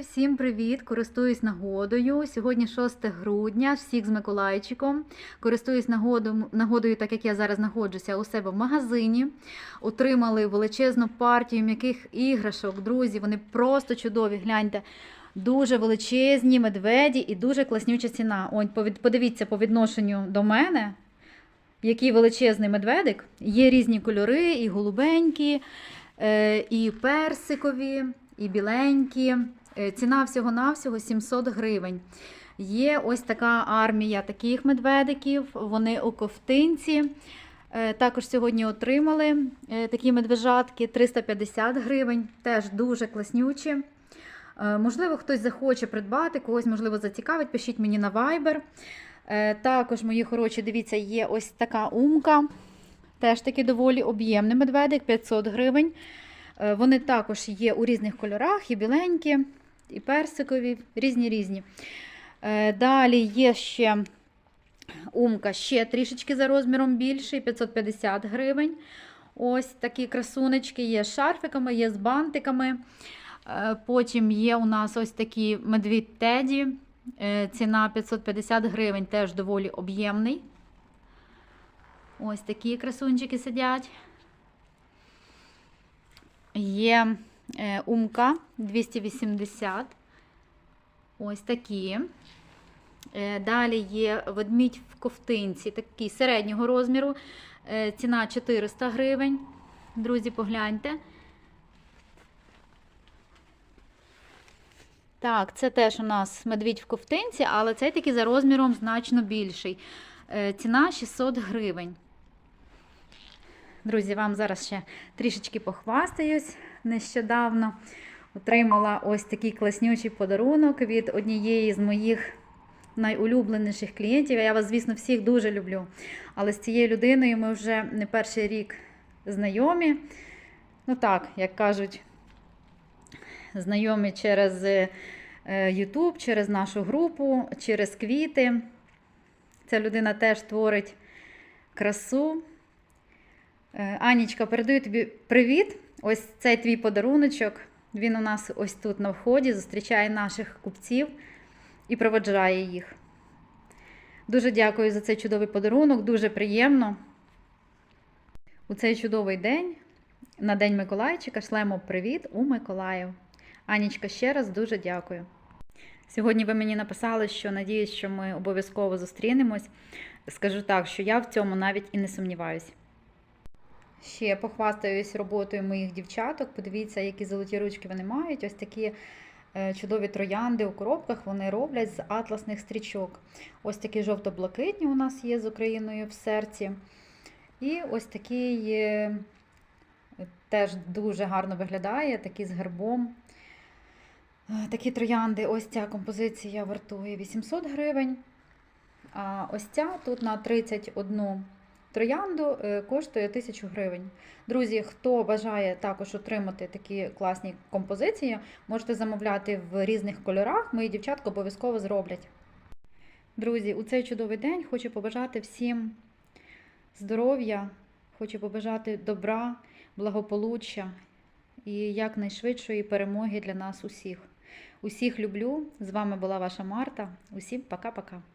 Всім привіт! Користуюсь нагодою. Сьогодні 6 грудня. Всіх з Миколайчиком. Користуюсь нагодом, нагодою, так як я зараз знаходжуся у себе в магазині. Отримали величезну партію м'яких іграшок. Друзі, вони просто чудові. Гляньте. Дуже величезні медведі і дуже класнюча ціна. Ось, подивіться по відношенню до мене. Який величезний медведик. Є різні кольори, і голубенькі, е, і персикові, і біленькі. Е, Ціна всього-навсього 700 гривень. Є ось така армія таких медведиків. Вони у ковтинці. Е, Також сьогодні отримали е, такі медвежатки 350 гривень. Теж дуже класнючі. Можливо, хтось захоче придбати, когось, можливо, зацікавить, пишіть мені на Viber. Також, мої хороші, дивіться, є ось така умка. Теж таки доволі об'ємний медведик, 500 гривень. Е, Вони також є у різних кольорах, і біленькі, і персикові, різні різні. Е, Далі є ще умка ще трішечки за розміром більший, 550 гривень. Ось такі красунечки є з шарфиками, є з бантиками. Е, Потім є у нас ось такі медвідь Теді. Ціна 550 гривень, теж доволі об'ємний. Ось такі красунчики сидять. Є е, умка 280. Ось такі. Е, Далі є ведмідь в ковтинці, такий середнього розміру. Е, Ціна 400 гривень. Друзі, погляньте. Так, це теж у нас медвідь в ковтинці, але цей такий за розміром значно більший. Ціна 600 гривень. Друзі, вам зараз ще трішечки похвастаюсь. Нещодавно отримала ось такий класнючий подарунок від однієї з моїх найулюбленіших клієнтів. Я вас, звісно, всіх дуже люблю. Але з цією людиною ми вже не перший рік знайомі. Ну так, як кажуть, знайомі через е, YouTube, через нашу групу, через квіти. Ця людина теж творить красу. Е, Анічка, передаю тобі привіт. Ось цей твій подаруночок. Він у нас ось тут на вході, зустрічає наших купців і проводжає їх. Дуже дякую за цей чудовий подарунок, дуже приємно. У цей чудовий день, на День Миколайчика, шлемо привіт у Миколаїв. Анічка, ще раз дуже дякую. Сьогодні ви мені написали, що надіюсь, що ми обов'язково зустрінемось. Скажу так, що я в цьому навіть і не сумніваюсь. Ще похвастаюсь роботою моїх дівчаток. Подивіться, які золоті ручки вони мають. Ось такі е, чудові троянди у коробках вони роблять з атласних стрічок. Ось такі жовто-блакитні у нас є з Україною в серці. І ось такий е, теж дуже гарно виглядає, такий з гербом. Е, Такі троянди, ось ця композиція вартує 800 гривень. А ось ця тут на 31 троянду е, коштує 1000 гривень. Друзі, хто бажає також отримати такі класні композиції, можете замовляти в різних кольорах. Мої дівчатка обов'язково зроблять. Друзі, у цей чудовий день хочу побажати всім здоров'я, хочу побажати добра, благополуччя і якнайшвидшої перемоги для нас усіх. Усіх люблю. З вами була ваша Марта. Усім пока-пока.